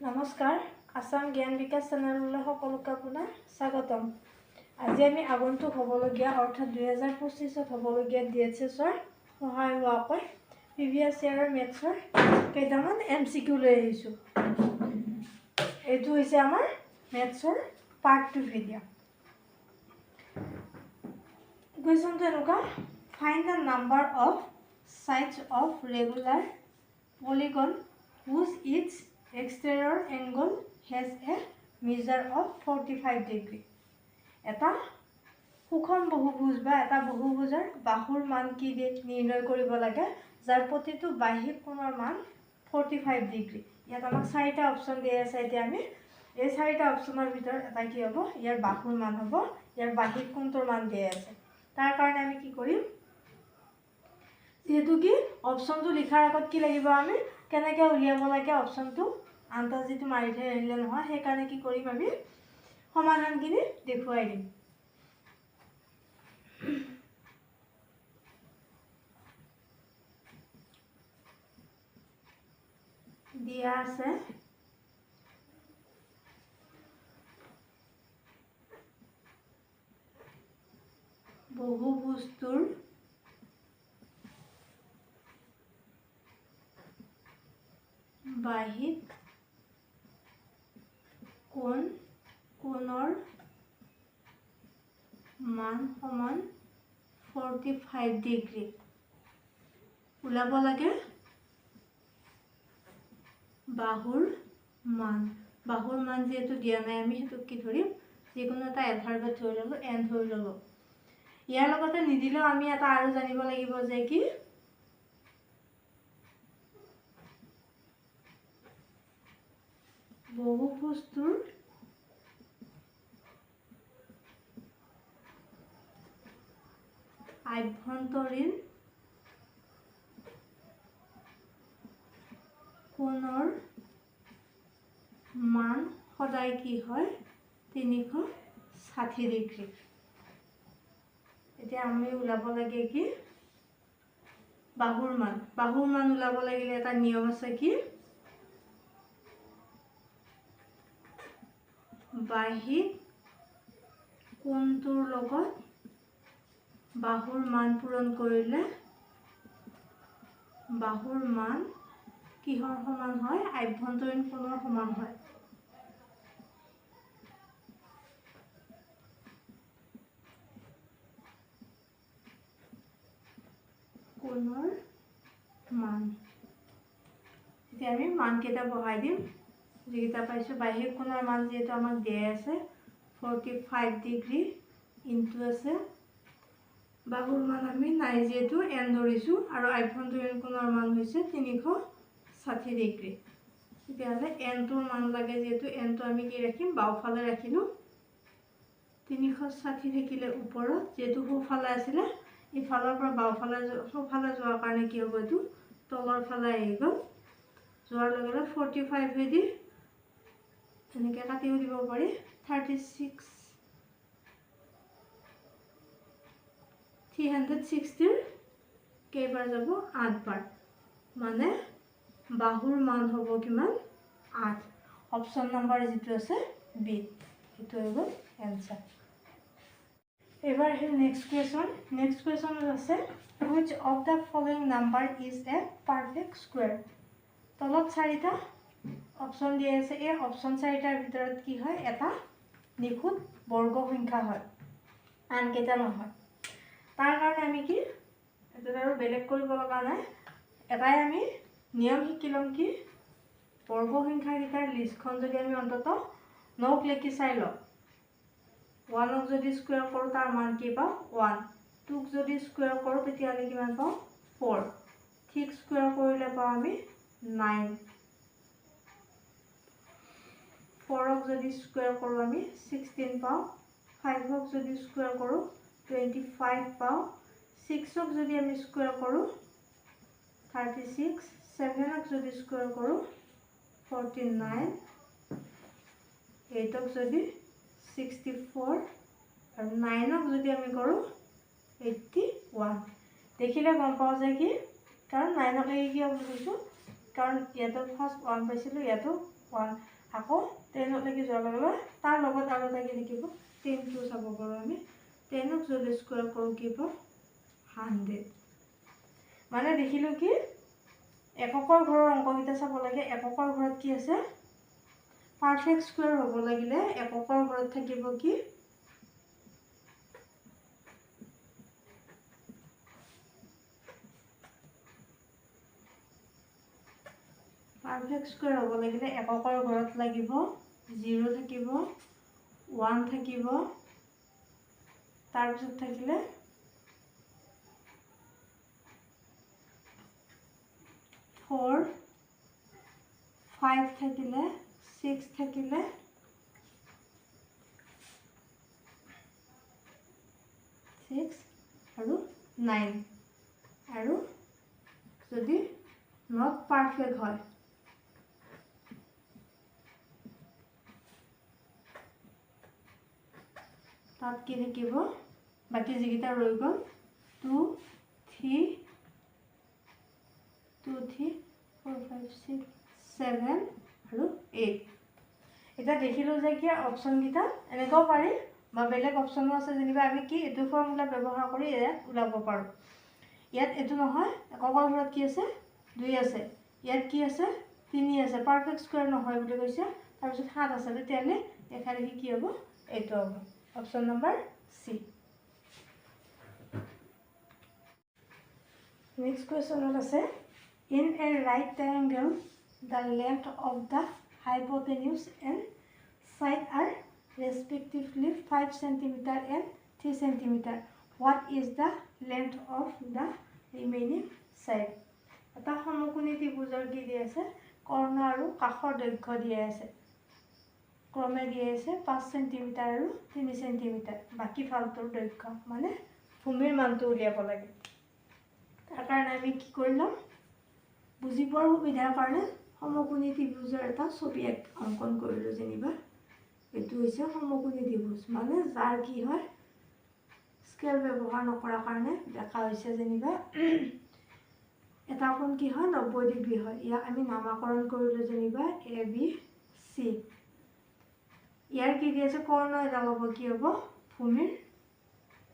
নমস্কাৰ আছাম জ্ঞান বিকাশ চেনেললৈ সকলোকে আপোনাৰ স্বাগতম। আজি আমি আগন্তুক হ'বলগীয়া অৰ্থাৎ দুহেজাৰ পঁচিছত হ'বলগীয়া ডি এইচ এছৰ সহায় হোৱাকৈ পি ভি এছ ইয়াৰৰ মেথছৰ কেইটামান এম চি কিউ লৈ আহিছোঁ। এইটো হৈছে আমাৰ মেথছৰ পাৰ্ট টু ভিডিঅ' কুৱেশ্যনটো এনেকুৱা find the number of sides of regular polygon whose its exterior angle has a measure of forty five degree এটা সুষম বহুভুজ বা এটা বহুভুজৰ বাহুৰ মান কি নিৰ্ণয় কৰিব লাগে যাৰ প্ৰতিটো বাহ্যিক কোণৰ মান ফৰ্টি ফাইভ ডিগ্ৰী ইয়াত আমাক চাৰিটা অপশ্যন দিয়া আছে এতিয়া আমি এই চাৰিটা অপশ্যনৰ ভিতৰত এটা কি হ'ব? ইয়াৰ বাহুৰ মান হ'ব ইয়াৰ বাহ্যিক কোণটোৰ মান দিয়া আছে। তাৰ কাৰণে আমি কি কৰিম? যিহেতু কি অপশ্যনটো লিখাৰ আগত কি লাগিব আমি? কেনেকৈ উলিয়াব লাগে অপশ্যনটো আন্দাজিটো মাৰি থৈ আহিলে নহয় সেইকাৰণে কি কৰিম আমি? সমাধানখিনি দেখুৱাই দিম। দিয়া আছে। বহু বস্তুৰ বাহিক কোণ কোণৰ মান সমান ফৰ্টি ফাইভ ডিগ্ৰী ওলাব লাগে বাহুৰ মান। বাহুৰ মান যিহেতু দিয়া নাই আমি সেইটোক কি ধৰিম? যিকোনো এটা এলফাবেট ধৰি ল'লোঁ এন ধৰি ল'লোঁ ইয়াৰ লগতে নিদিলেও আমি এটা আৰু জানিব লাগিব যে কি বহু বস্তুৰ আভ্যন্তৰীণ কোণৰ মান সদায় কি হয়? তিনিশ ষাঠি ডিগ্ৰী। এতিয়া আমি ওলাব লাগে কি? বাহুৰ মান। বাহুৰ মান ওলাব লাগিলে এটা নিয়ম আছে কি? কোণটোৰ লগত বাহুৰ মান পূৰণ কৰিলে? বাহুৰ মান কিহৰ সমান হয়? আভ্যন্তৰীণ কোণৰ সমান হয়? কোণৰ মান। এতিয়া আমি মানকেইটা বহাই দিম। যিকেইটা পাইছোঁ বাহিৰ কোণৰ মান যিহেতু আমাক দিয়াই আছে ফৰ্টি ফাইভ ডিগ্ৰী ইনটু আছে। বাহুৰ মান আমি নাই যিহেতু এন ধৰিছোঁ আৰু আভ্যন্তৰীণ কোণৰ মান হৈছে তিনিশ ষাঠি ডিগ্ৰী তেতিয়াহ'লে এনটোৰ মান লাগে যিহেতু এনটো আমি কি ৰাখিম বাওঁফালে ৰাখিলোঁ। তিনিশ ষাঠি থাকিলে ওপৰত যিহেতু সোঁফালে আছিলে ইফালৰ পৰা বাওঁফালে সোঁফালে যোৱাৰ কাৰণে কি হ'ব এইটো? তলৰ ফালে আহি গ'ল। যোৱাৰ লগে লগে ফৰ্টি ফাইভেদি এনেকৈ কাটিও দিব পাৰি। থাৰ্টি ছিক্স থ্ৰী হাণ্ড্ৰেড ছিক্সটিৰ কেইবাৰ যাব? আঠবাৰ। মানে বাহুৰ মান হ'ব কিমান? আঠ। অপশ্যন নম্বৰ যিটো আছে বি সেইটো হৈ গ'ল এনচাৰ এইবাৰ আহিল নেক্সট কুৱেশ্যন নেক্সট কুৱেশ্যনত আছে which of the following number is a perfect square তলত চাৰিটা অপশ্যন দিয়া আছে এই অপশ্যন চাৰিটাৰ ভিতৰত কি হয়? এটা নিখুঁত বৰ্গ সংখ্যা হয় আনকেইটা নহয়। তাৰ কাৰণে আমি কি? এইটোত আৰু বেলেগ কৰিব লগা নাই। এটাই আমি নিয়ম শিকি ল'ম কি? বৰ্গ সংখ্যাকেইটাৰ লিষ্টখন যদি আমি অন্ততঃ নখ লেখি চাই লওঁ ওৱানক যদি স্কুৱেৰ কৰোঁ তাৰ মান কি পাওঁ? ওৱান। টুক যদি স্কুৱেৰ কৰোঁ তেতিয়াহ'লে কিমান পাওঁ? ফ'ৰ। থ্ৰীক স্কুৱেৰ কৰিলে পাওঁ আমি নাইন। ফ'ৰক যদি স্কুৱেৰ কৰোঁ আমি ছিক্সটিন পাওঁ। ফাইভক যদি স্কুৱেৰ কৰোঁ টুৱেণ্টি ফাইভ পাওঁ ছিক্সক যদি আমি স্কুৱেৰ কৰোঁ থাৰ্টি ছিক্স ছেভেনক যদি স্কুৱেৰ কৰোঁ ফৰ্টি নাইন এইটক যদি ছিক্সটি ফ'ৰ আৰু নাইনক যদি আমি কৰোঁ এইটটি ওৱান দেখিলে গম পাওঁ যে কি? কাৰণ নাইনলৈকে কিয় বুজিছোঁ কাৰণ ইয়াতো ফাৰ্ষ্ট ওৱান পাইছিলোঁ ইয়াতো ওৱান আকৌ টেনলৈকে যোৱাৰ লগে লগে তাৰ লগত আৰু এটা কি থাকিব টেনটো চাব পাৰোঁ আমি। টেনক যদি স্কুৱেৰ কৰোঁ কি হাণ্ড্ৰেড মানে দেখিলোঁ কি? এককৰ ঘৰৰ অংককেইটা চাব লাগে। এককৰ ঘৰত কি আছে? পাৰফেক্ট স্কুৱেৰ হ'ব লাগিলে এককৰ ঘৰত থাকিব কি? পাৰফেক্ট স্কুৱেৰ হ'ব লাগিলে এককৰ ঘৰত লাগিব জিৰ' থাকিব ওৱান থাকিব তাৰপিছত থাকিলে ফ'ৰ ফাইভ থাকিলে ছিক্স থাকিলে ছিক্স আৰু নাইন। আৰু যদি নট পাৰফেক্ট হয় কি থাকিব? বাকী যিকেইটা ৰৈ গ'ল two three two three four five six seven আৰু এইট এতিয়া দেখিলোঁ যে কি অপশ্যনকেইটা এনেকুৱাও পাৰি বা বেলেগ অপশ্যনো আছে যেনিবা আমি কি এইটো ফৰ্মুলা ব্যৱহাৰ কৰি ইয়াত ওলাব পাৰোঁ। ইয়াত এইটো নহয় একৰ ঘৰত কি আছে? দুই আছে। ইয়াত কি আছে? তিনি আছে। পাৰফেক্ট স্কুৱেৰ নহয় বুলি কৈছে। তাৰপিছত সাত আছে। তেতিয়াহ'লে দেখা দেখি কি হ'ব? এইটো হ'ব। অপশ্যন নম্বৰ চি নেক্সট কুৱেশ্যনত আছে in a right triangle the length of the hypotenuse and side are respectively five centimetre and three centimetre what is the length of the remaining side এটা সমকোণী ত্ৰিভুজৰ কি দি আছে কৰ্ণ আৰু কাষৰ দৈৰ্ঘ্য দিয়া আছে ক্ৰমে দিয়া আছে পাঁচ চেণ্টিমিটাৰ আৰু তিনি চেণ্টিমিটাৰ বাকী ফালটোৰ দৈৰ্ঘ্য মানে ভূমিৰ মানটো উলিয়াব লাগে। তাৰ কাৰণে আমি কি কৰি ল'ম? বুজি পোৱাৰ সুবিধাৰ কাৰণে সমকোণী ত্ৰিভুজৰ এটা ছবি অংকন কৰিলোঁ যেনিবা। এইটো হৈছে সমকোণী ত্ৰিভুজ মানে যাৰ কি হয় স্কেল ব্যৱহাৰ নকৰাৰ কাৰণে দেখা হৈছে যেনিবা। এটা কোণ কি হয়? নব্বৈ ডিগ্ৰী হয়। ইয়াক আমি নামাকৰণ কৰিলোঁ যেনিবা এ বি চি। ইয়াৰ কি দি আছে? কৰ্ণ এডাল হ'ব কি হ'ব? ভূমিৰ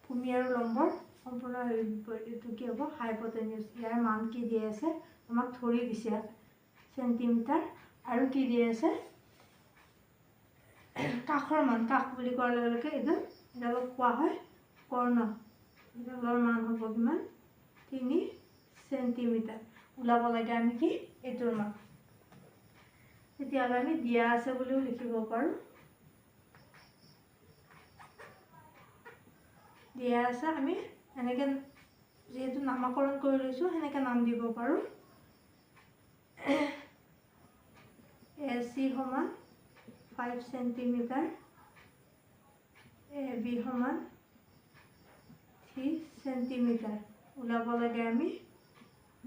ভূমি আৰু লম্বৰ সম্পূৰ্ণ এইটো কি হ'ব? হাইপটেনিউজ ইয়াৰ মান কি দি আছে? আমাক ধৰি দিছে চেণ্টিমিটাৰ আৰু কি দি আছে? কাষৰ মান কাষ বুলি কোৱাৰ লগে লগে এইটো এডালক কোৱা হয়। কৰ্ণ। এডালৰ মান হ'ব কিমান? তিনি চেণ্টিমিটাৰ ওলাব লাগে আমি কি? এইটোৰ মান। তেতিয়াহ'লে আমি দিয়া আছে বুলিও লিখিব পাৰোঁ। দিয়া আছে আমি এনেকৈ যিহেতু নামাকৰণ কৰি লৈছোঁ সেনেকৈ নাম দিব পাৰোঁ। এ চি সমান ফাইভ চেণ্টিমিটাৰ এ বি সমান থ্ৰী চেণ্টিমিটাৰ ওলাব লাগে আমি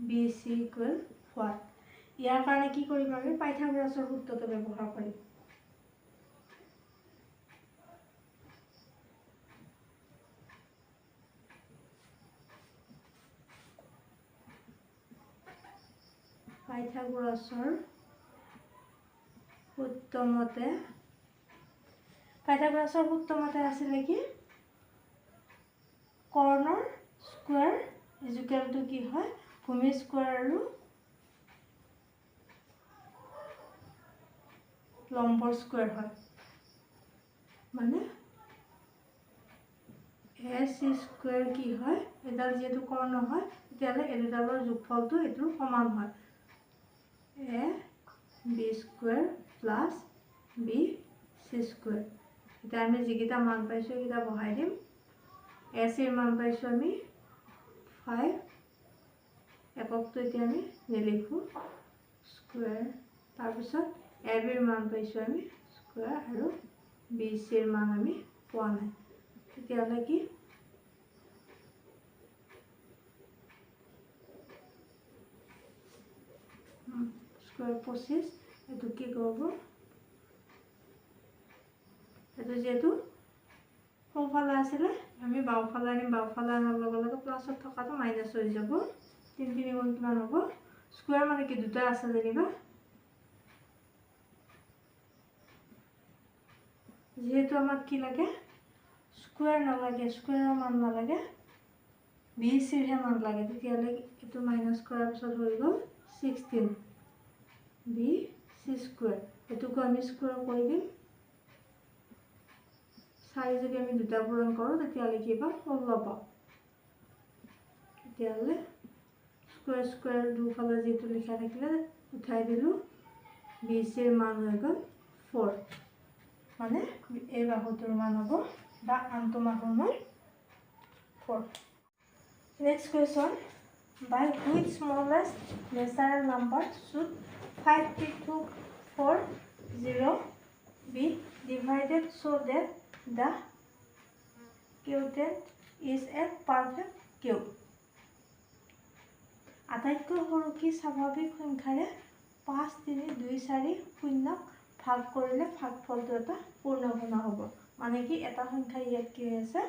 বি চি ইকুৱেল হোৱাট ইয়াৰ কাৰণে কি কৰিম আমি? পাইথাগোৰাছৰ সূত্ৰটো ব্যৱহাৰ কৰিম। পাইথাগোৰাছৰ সূত্ৰমতে পাইথাগোৰাছৰ সূত্ৰমতে আছিলে কি কৰ্ণৰ স্কুৱেৰ ইজুকেলটো কি হয়? ভূমি স্কুৱেৰ আৰু লম্বৰ স্কুৱেৰ হয়। মানে এ চি স্কুৱেৰ কি হয়? এডাল যিহেতু কৰ্ণ হয় তেতিয়াহ'লে এই দুডালৰ যোগফলটো এইটো সমান হয়। A B square plus B C square. এতিয়া আমি যিকেইটা মান পাইছোঁ সেইকেইটা বহাই দিম। এ চিৰ মান পাইছোঁ আমি ফাইভ। এককটো এতিয়া আমি নিলিখোঁ স্কুৱেৰ। তাৰপিছত এ বিৰ মান পাইছোঁ আমি স্কুৱেৰ আৰু বি চিৰ মান আমি পোৱা নাই। তেতিয়াহ'লে কি? পঁচিছ এইটো কি কৰিব এইটো যিহেতু সোঁফালে আছিলে আমি বাওঁফালে আনিম বাওঁফালে অনাৰ লগে লগে প্লাছত থকাটো মাইনাছ হৈ যাব। তিনি তিনি গুণ কিমান হ'ব? স্কুৱেৰ মানে কি দুটা আছে যেনিবা। যিহেতু আমাক কি লাগে? স্কুৱেৰ নালাগে স্কুৱেৰৰ মান নালাগে। বি চিৰহে মান লাগে তেতিয়াহ'লে এইটো মাইনাছ কৰাৰ পিছত হৈ গ'ল ছিক্সটিন বি চি স্কুৱেৰ এইটোকো আমি স্কুৱেৰ কৰি দিম। চাৰি যদি আমি দুটা পূৰণ কৰোঁ তেতিয়াহ'লে কি পাম? ষোল্ল পাম। তেতিয়াহ'লে স্কুৱেৰ স্কুৱেৰ দুফালে যিটো লিখা থাকিলে উঠাই দিলোঁ। বি চিৰ মান হৈ গ'ল ফ'ৰ মানে এই বাহুটোৰ মান হ'ব বা আনটো বাহুৰ মান for next question by which smallest natural number should five three two four zero' be divided so' that the quotient is a perfect cube আটাইতকৈ সৰু কি স্বাভাৱিক সংখ্যাৰে পাঁচ তিনি দুই চাৰি শূন্যক ভাগ কৰিলে ভাগফলটো এটা পূৰ্ণগুণ হ'ব। মানে কি এটা সংখ্যা ইয়াত কি হৈ আছে?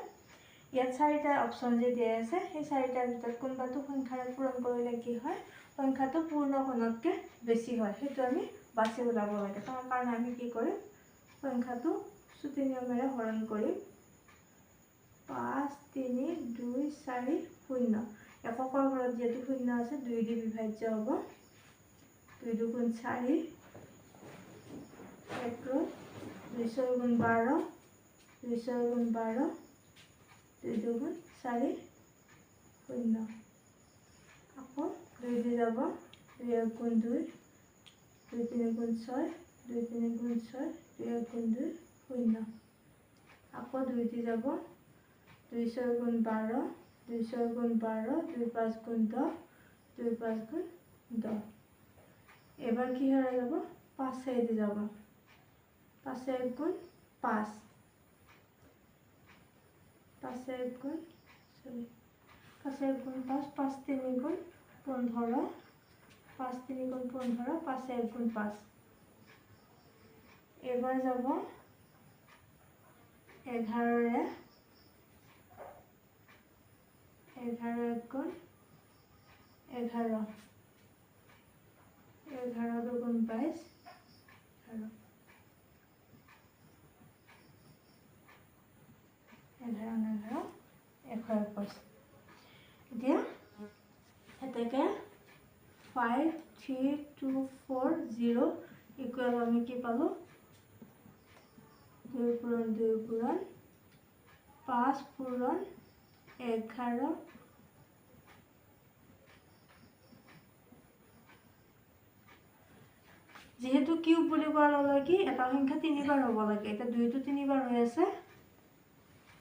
ইয়াত চাৰিটা অপশ্যন যে দিয়া আছে সেই চাৰিটাৰ ভিতৰত কোনোবাটো সংখ্যাৰে পূৰণ কৰিলে কি হয়? সংখ্যাটো পূৰ্ণগুণতকৈ বেছি হয়। সেইটো আমি বাছি ওলাব লাগে। তাৰ কাৰণে আমি কি কৰিম? সংখ্যাটো চুটি নিয়মেৰে হৰণ কৰিম। পাঁচ তিনি দুই চাৰি শূন্য। এককৰ ঘৰত যিহেতু শূন্য আছে দুই দি বিভাজ্য হ'ব। দুই দুগুণ চাৰি পেট্ৰোল দুইশো গুণ বাৰো দুইশো গুণ বাৰো দুই দুগুণ চাৰি শূন্য। আকৌ দুই দি যাব, দুই এক গুণ দুই দুই তিনি গুণ ছয়, দুই তিনি গুণ ছয়, দুই এক গুণ দুই শূন্য। আকৌ দুই দি যাব, দুই ছয় গুণ বাৰ, দুই ছয় গুণ বাৰ, দুই পাঁচ গুণ দহ, দুই পাঁচ গুণ দহ। এবার কি হয়ে যাব, পাঁচ দি যাব। পাঁচের গুণ পাঁচ। পাঁচের গুণ সরি পাঁচের গুণ পাঁচ পাঁচ তিনি গুণ পনেৰো পাঁচ তিনি গুণ পনেৰো পাঁচেৰ গুণ পাঁচ। এবাৰ যাব এঘাৰোৰে এঘাৰো গুণ এঘাৰো এঘাৰো দুগুণ বাইশ এঘাৰো এঘাৰ এঘাৰ এশ একৈছ। এতিয়া এতেকে five three two four zero' equal আমি কি পালোঁ দুই পূৰণ দুই পূৰণ পাঁচ পূৰণ এঘাৰ যিহেতু কিউব বুলি কোৱাৰ লগে কি এটা সংখ্যা তিনিবাৰ হ'ব লাগে। এতিয়া দুইটো তিনিবাৰ হৈ আছে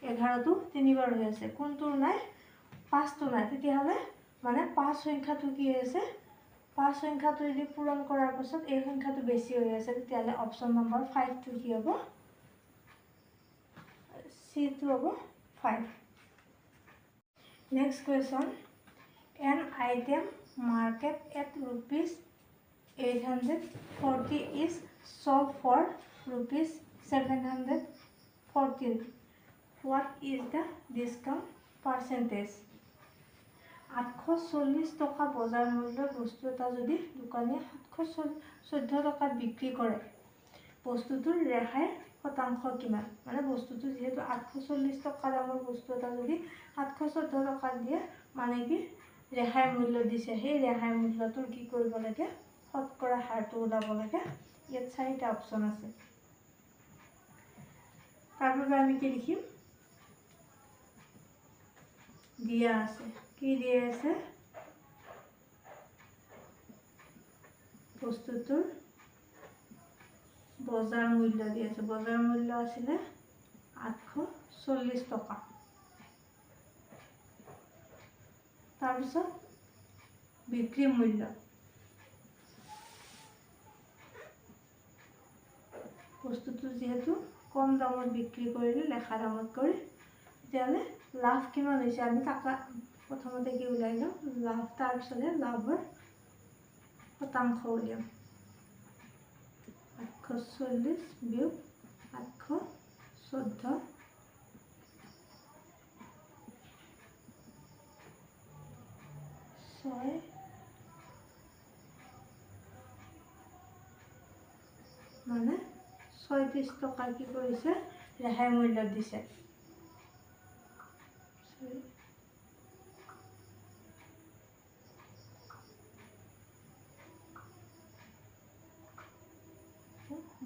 এঘাৰটো তিনিবাৰ হৈ আছে। কোনটোৰ নাই? পাঁচটো নাই। তেতিয়াহ'লে মানে পাঁচ সংখ্যাটো কি হৈ আছে? পাঁচ সংখ্যাটো যদি পূৰণ কৰাৰ পাছত এই সংখ্যাটো বেছি হৈ আছে তেতিয়াহ'লে অপশ্যন নম্বৰ ফাইভটো কি হ'ব? চিটো হ'ব five next question an item marked at rupees eight hundred forty is sold for rupees seven hundred fourteen what is the discount percentage আঠশ চল্লিছ টকা বজাৰ মূল্যৰ বস্তু এটা যদি দোকানীয়ে সাতশ চৈধ্য টকাত বিক্ৰী কৰে বস্তুটোৰ ৰেহাই শতাংশ কিমান? মানে বস্তুটো যিহেতু আঠশ চল্লিছ টকা দামৰ বস্তু এটা যদি সাতশ চৈধ্য টকাত দিয়ে মানে কি ৰেহাই মূল্য দিছে। সেই ৰেহাই মূল্যটোৰ কি কৰিব লাগে? শতকৰা হাৰটো ওলাব লাগে। ইয়াত চাৰিটা অপশ্যন আছে। তাৰ বাবে আমি কি লিখিম? দিয়া আছে। কি দিয়ে আছে? বস্তুটোৰ বজাৰ মূল্য দি আছে। বজাৰ মূল্য আছিলে আঠশ চল্লিছ টকা। তাৰপিছত বিক্ৰী মূল্য। বস্তুটো যিহেতু কম দামত বিক্ৰী কৰিলে লেখা দামত কৰি তেতিয়াহ'লে লাভ কিমান হৈছে? আমি টাকা প্ৰথমতে কি ওলাই লওঁ লাভ তাৰপিছতে লাভৰ শতাংশ উলিয়াম আঠশ চল্লিছ বিয়োগ আঠশ চৈধ্য ছয় মানে ছয়ত্ৰিছ টকা কি কৰিছে ৰেহাই মূল্যত দিছে Sorry.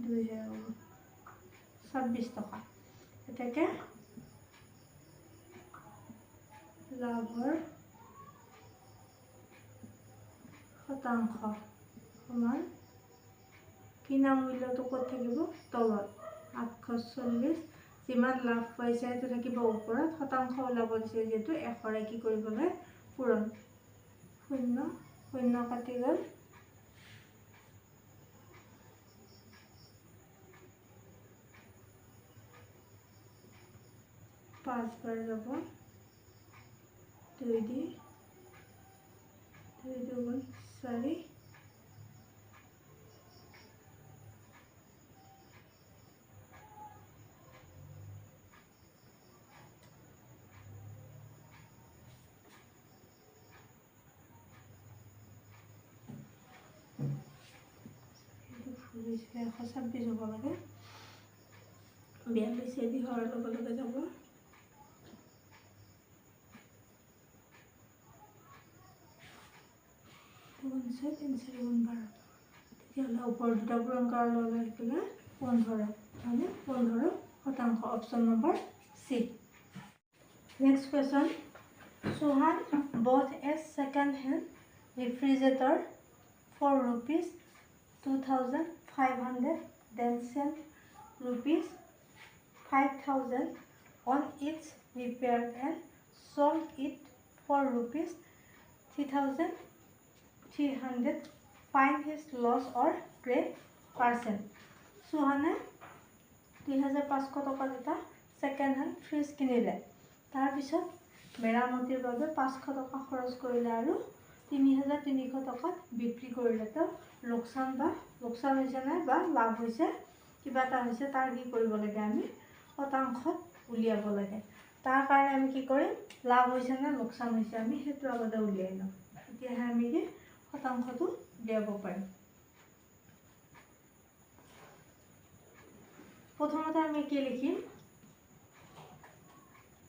দুই ছাব্বিছ টকা। এতেকে লাভৰ শতাংশ সমান কিনা মূল্যটো ক'ত থাকিব? তলত। আঠশ চল্লিছ যিমান লাভ পাইছে সেইটো থাকিব ওপৰত। শতাংশ ওলাব দিছে যিহেতু এশৰে কি কৰিবলৈ পূৰণ। শূন্য শূন্য কাটি গ'ল। পাঁচবাৰ যাব দুই দি দুই দুগুণ হৈছিলে এশ ছাব্বিছ হ'ব লাগে বিয়াল্লিছেদি হোৱাৰ লগে লগে যাব। দুগুণ ছয় তিনি চাৰি গুণ বাৰ তেতিয়াহ'লে ওপৰ দুটা পূৰণ কৰাৰ লগে লগে থাকিলে পোন্ধৰ মানে পোন্ধৰ শতাংশ option number C next question Chauhan bought a second hand refrigerator for rupees two thousand five hundred spent rupees five thousand on its repair and sold it for rupees three thousand three hundred find his loss or great percent চৌহানে দুই হাজাৰ পাঁচশ টকাত এটা second hand fridge কিনিলে। তাৰপিছত মেৰামতিৰ বাবে পাঁচশ টকা খৰচ কৰিলে আৰু তিনি হাজাৰ তিনিশ টকাত বিক্ৰী কৰিলে। তো লোকচান বা লোকচান হৈছে নাই বা লাভ হৈছে কিবা এটা হৈছে তাৰ কি কৰিব লাগে আমি? শতাংশত উলিয়াব লাগে। তাৰ কাৰণে আমি কি কৰিম? লাভ হৈছে নে লোকচান হৈছে আমি সেইটো আগতে উলিয়াই লওঁ তেতিয়াহে আমি কি শতাংশটো উলিয়াব পাৰিম প্ৰথমতে আমি কি লিখিম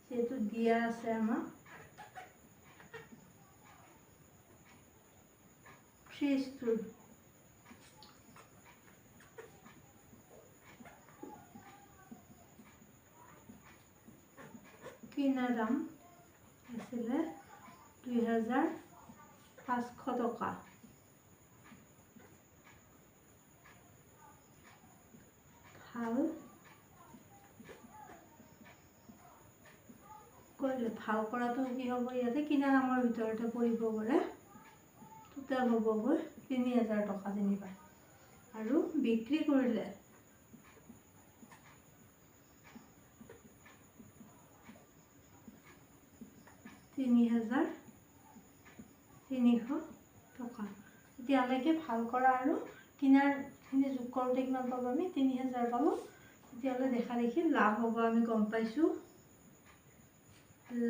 যিহেতু দিয়া আছে আমাক ফ্ৰিজটোৰ কিনা দাম আছিলে দুই হাজাৰ পাঁচশ টকা ভাল কৰিলে ভাল কৰাটো কি হ'ব ইয়াতে কিনা দামৰ ভিতৰতে পৰিব গ'লে টোটেল হ'বগৈ তিনি হাজাৰ টকা যেনিবা আৰু বিক্ৰী কৰিলে তিনি হাজাৰ তিনিশ টকা। তেতিয়ালৈকে ভাল কৰা আৰু কিনাৰখিনি যোগ কৰোঁতে কিমান পাব আমি? তিনি হাজাৰ পালোঁ তেতিয়াহ'লে দেখা দেখি লাভ হ'ব আমি গম পাইছোঁ।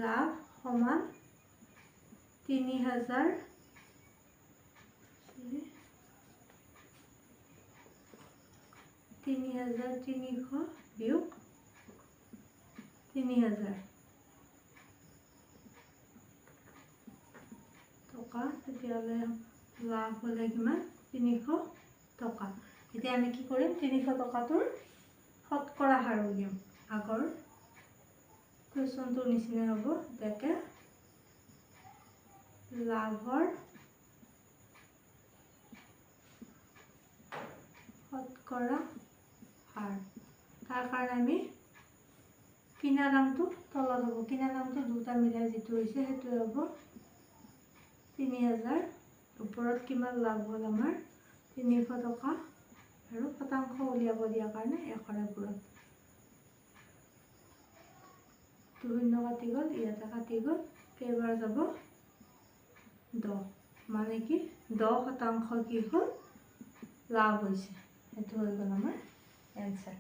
লাভ সমান তিনি হাজাৰ তিনি হাজাৰ তিনিশ বিয়োগ তিনি হাজাৰ টকা তেতিয়াহ'লে লাভ হ'লে কিমান? তিনিশ টকা। এতিয়া আমি কি কৰিম? তিনিশ টকাটোৰ শতকৰা হাৰ উলিয়াম। আগৰ কুৱেশ্যনটোৰ নিচিনাই হ'ব এতিয়াকে লাভৰ শতকৰা হাৰ। তাৰ কাৰণে আমি কিনা দামটো তলত হ'ব। কিনা দামটো দুটা মিলাই যিটো হৈছে সেইটোৱে হ'ব তিনি হাজাৰ ওপৰত কিমান লাভ হ'ল আমাৰ? তিনিশ টকা আৰু শতাংশ উলিয়াব দিয়াৰ কাৰণে এশৰে পূৰণ শূন্য কাটি গ'ল ইয়াতে কাটি গ'ল কেইবাৰ যাব? দহ। মানে কি? দহ শতাংশ কি হ'ল? লাভ হৈছে। সেইটো হৈ গ'ল আমাৰ এনচাৰ